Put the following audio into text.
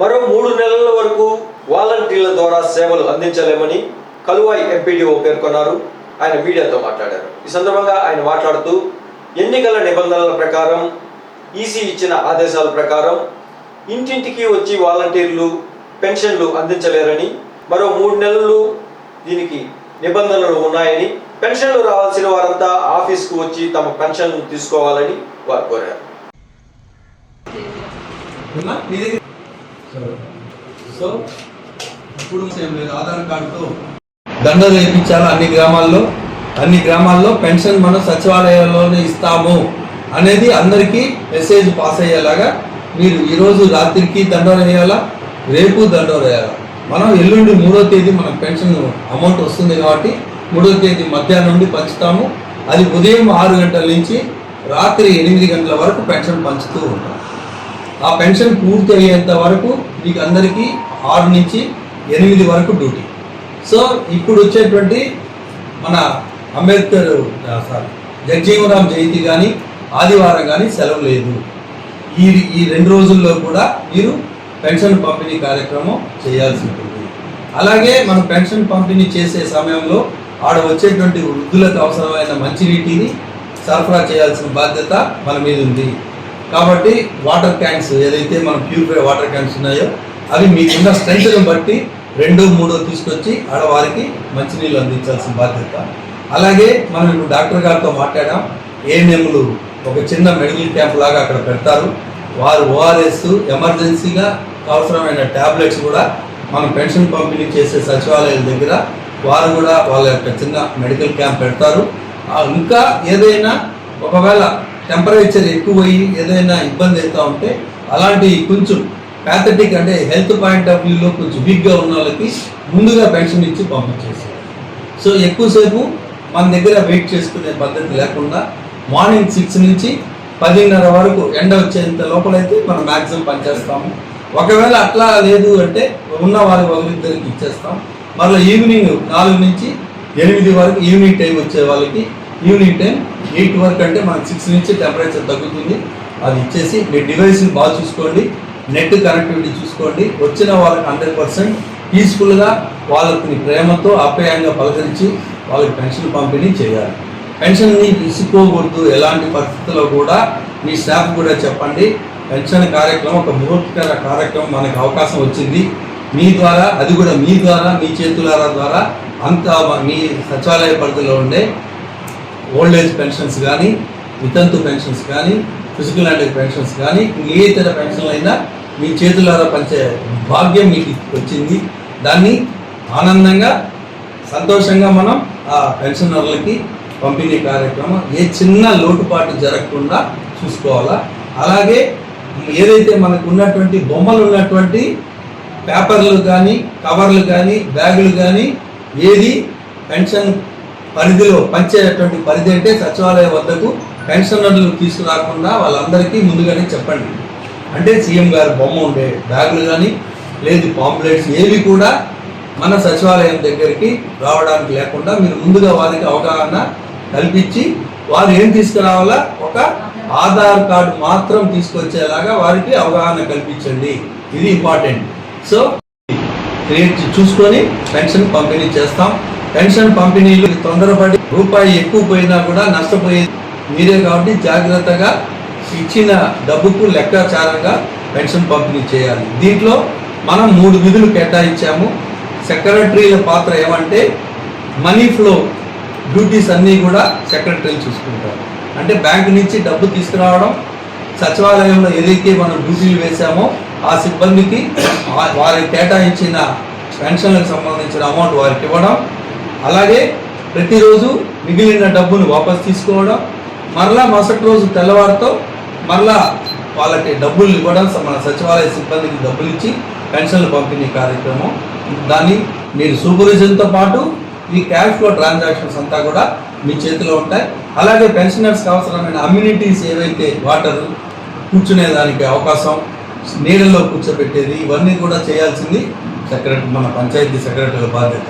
మరో మూడు నెలల వరకు వాలంటీర్ల ద్వారా సేవలు అందించలేమని కలువాయి ఎంపీడీఓ పేర్కొన్నారు. ఆయన మీడియాతో మాట్లాడారు. ఈ సందర్భంగా ఆయన మాట్లాడుతూ ఎన్నికల నిబంధనల ప్రకారం ఈసీ ఇచ్చిన ఆదేశాల ప్రకారం ఇంటింటికి వచ్చి వాలంటీర్లు పెన్షన్లు అందించలేరని మరో మూడు నెలలు దీనికి నిబంధనలు ఉన్నాయని పెన్షన్లు రావాల్సిన వారంతా ఆఫీస్కు వచ్చి తమ పెన్షన్లు తీసుకోవాలని వారు కోరారు. సో ఇప్పుడు ఏం లేదు. ఆధార్ కార్డుతో దండలు వేయించాలి అన్ని గ్రామాల్లో? అన్ని గ్రామాల్లో పెన్షన్ మనం సచివాలయంలోనే ఇస్తాము అనేది అందరికీ మెసేజ్ పాస్ అయ్యేలాగా మీరు ఈరోజు రాత్రికి దండోర వేయాలా రేపు దండోర వేయాలా మనం ఎల్లుండి మూడో తేదీ మనకు పెన్షన్ అమౌంట్ వస్తుంది కాబట్టి మూడో తేదీ మధ్యాహ్నం నుండి పంచుతాము. అది ఉదయం ఆరు గంటల నుంచి రాత్రి ఎనిమిది గంటల వరకు పెన్షన్ పంచుతూ ఉంటాం. ఆ పెన్షన్ పూర్తి అయ్యేంత వరకు మీకు అందరికీ ఆరు నుంచి ఎనిమిది వరకు డ్యూటీ. సో ఇప్పుడు వచ్చేటువంటి మన అంబేద్కర్ సారీ జగజీవనరామ్ జయంతి కానీ ఆదివారం కానీ సెలవు లేదు. ఈ ఈ రెండు రోజుల్లో కూడా మీరు పెన్షన్ పంపిణీ కార్యక్రమం చేయాల్సి ఉంటుంది. అలాగే మనం పెన్షన్ పంపిణీ చేసే సమయంలో ఆడ వచ్చేటువంటి వృద్ధులకు అవసరమైన మంచినీటిని సరఫరా చేయాల్సిన బాధ్యత మన మీద ఉంది. కాబట్టి వాటర్ క్యాన్స్ ఏదైతే మన ప్యూరిఫై వాటర్ క్యాన్స్ ఉన్నాయో అవి మీకున్న స్ట్రెంత్ని బట్టి రెండో మూడో తీసుకొచ్చి ఆడవారికి మంచినీళ్ళు అందించాల్సిన బాధ్యత. అలాగే మనం ఇప్పుడు డాక్టర్ గారితో మాట్లాడాం. ఏఎన్ఎంలు ఒక చిన్న మెడికల్ క్యాంప్ లాగా అక్కడ పెడతారు. వారు ఓఆర్ఎస్ ఎమర్జెన్సీగా అవసరమైన ట్యాబ్లెట్స్ కూడా మనం పెన్షన్ పంపిణీ చేసే సచివాలయాల దగ్గర వారు కూడా వాళ్ళ యొక్క చిన్న మెడికల్ క్యాంప్ పెడతారు. ఇంకా ఏదైనా ఒకవేళ టెంపరేచర్ ఎక్కువయ్యి ఏదైనా ఇబ్బంది అవుతూ ఉంటే అలాంటి కొంచెం ప్యాథటిక్ అంటే హెల్త్ పాయింట్ ఆఫ్ వ్యూలో కొంచెం వీక్గా ఉన్న వాళ్ళకి ముందుగా పెన్షన్ ఇచ్చి పంపించేసారు సో ఎక్కువసేపు మన దగ్గర వెయిట్ చేసుకునే పద్ధతి లేకుండా మార్నింగ్ సిక్స్ నుంచి పదిన్నర వరకు ఎండ వచ్చేంత లోపలైతే మనం మ్యాక్సిమం పనిచేస్తాము. ఒకవేళ అట్లా లేదు అంటే ఉన్న వారి ఒకరిద్దరికి ఇచ్చేస్తాం. మళ్ళీ ఈవినింగ్ నాలుగు నుంచి ఎనిమిది వరకు ఈవినింగ్ టైం వచ్చే వాళ్ళకి ఈవినింగ్ టైం ఎయిట్ వరకు అంటే మనకి సిక్స్ నుంచి టెంపరేచర్ తగ్గుతుంది. అది ఇచ్చేసి మీ డివైస్ని బాగా చూసుకోండి. నెట్ కనెక్టివిటీ చూసుకోండి. వచ్చిన వాళ్ళకి హండ్రెడ్ పర్సెంట్ పీస్ఫుల్గా వాళ్ళకి ప్రేమతో ఆప్యాయంగా పలకరించి వాళ్ళకి పెన్షన్ పంపిణీ చేయాలి. పెన్షన్ని తీసుకోకూడదు ఎలాంటి పరిస్థితుల్లో కూడా మీ స్టాఫ్ కూడా చెప్పండి. పెన్షన్ కార్యక్రమం ఒక ముహూర్తకర కార్యక్రమం మనకు అవకాశం వచ్చింది. మీ ద్వారా అది కూడా మీ ద్వారా మీ చేతులారా ద్వారా అంత మీ సచివాలయ పరిధిలో ఉండే ఓల్డ్ ఏజ్ పెన్షన్స్ కానీ వితంతు పెన్షన్స్ కానీ ఫిజికల్ అండ్ పెన్షన్స్ కానీ ఏ ఇతర పెన్షన్లు అయినా మీ చేతులారా పంచే భాగ్యం మీకు వచ్చింది. దాన్ని ఆనందంగా సంతోషంగా మనం ఆ పెన్షనర్లకి పంపిణీ కార్యక్రమం ఏ చిన్న లోటుపాటు జరగకుండా చూసుకోవాలా. అలాగే ఏదైతే మనకు ఉన్నటువంటి బొమ్మలు ఉన్నటువంటి పేపర్లు కానీ కవర్లు కానీ బ్యాగులు కానీ ఏది పెన్షన్ పరిధిలో పంచేటువంటి పరిధి అంటే సచివాలయం వద్దకు పెన్షనర్లు తీసుకురాకుండా వాళ్ళందరికీ ముందుగానే చెప్పండి. అంటే సీఎం గారి బొమ్మ ఉండే బ్యాగులు కానీ లేదు పాంప్లెట్స్ ఏవి కూడా మన సచివాలయం దగ్గరికి రావడానికి లేకుండా మీరు ముందుగా వారికి అవగాహన కల్పించి వారు ఏం తీసుకురావాలా? ఒక ఆధార్ కార్డు మాత్రం తీసుకొచ్చేలాగా వారికి అవగాహన కల్పించండి. ఇది ఇంపార్టెంట్. సో క్రియేట్ చూసుకొని పెన్షన్ పంపిణీ చేస్తాం. పెన్షన్ పంపిణీలు తొందరపడి రూపాయి ఎక్కువ పోయినా కూడా నష్టపోయేది మీరే కాబట్టి జాగ్రత్తగా ఇచ్చిన డబ్బుకు లెక్కాచారంగా పెన్షన్ పంపిణీ చేయాలి. దీంట్లో మనం మూడు విధులు కేటాయించాము. సెక్రటరీల పాత్ర ఏమంటే మనీ ఫ్లో డ్యూటీస్ అన్నీ కూడా సెక్రటరీలు చూసుకుంటారు. అంటే బ్యాంకు నుంచి డబ్బు తీసుకురావడం సచివాలయంలో ఏదైతే మనం డ్యూటీలు వేశామో ఆ సిబ్బందికి వారికి కేటాయించిన పెన్షన్లకు సంబంధించిన అమౌంట్ వారికి ఇవ్వడం అలాగే ప్రతిరోజు మిగిలిన డబ్బును వాపస్ తీసుకోవడం మరలా మరుసటి రోజు తెల్లవారితో మరలా వాళ్ళకి డబ్బులు ఇవ్వడం స- మన సచివాలయ సిబ్బందికి డబ్బులు ఇచ్చి పెన్షన్లు పంపిణీ కార్యక్రమం. దాన్ని మీరు సూపర్విజన్తో పాటు ఈ క్యాష్ ఫ్లో ట్రాన్సాక్షన్స్ అంతా కూడా మీ చేతిలో ఉంటాయి. అలాగే పెన్షనర్స్కి అవసరమైన అమ్యూనిటీస్ ఏవైతే వాటర్ కూర్చునేదానికి అవకాశం నీళ్ళలో కూర్చోబెట్టేది ఇవన్నీ కూడా చేయాల్సింది సెక్రటరీ మన పంచాయతీ సెక్రటరీ బాధ్యత.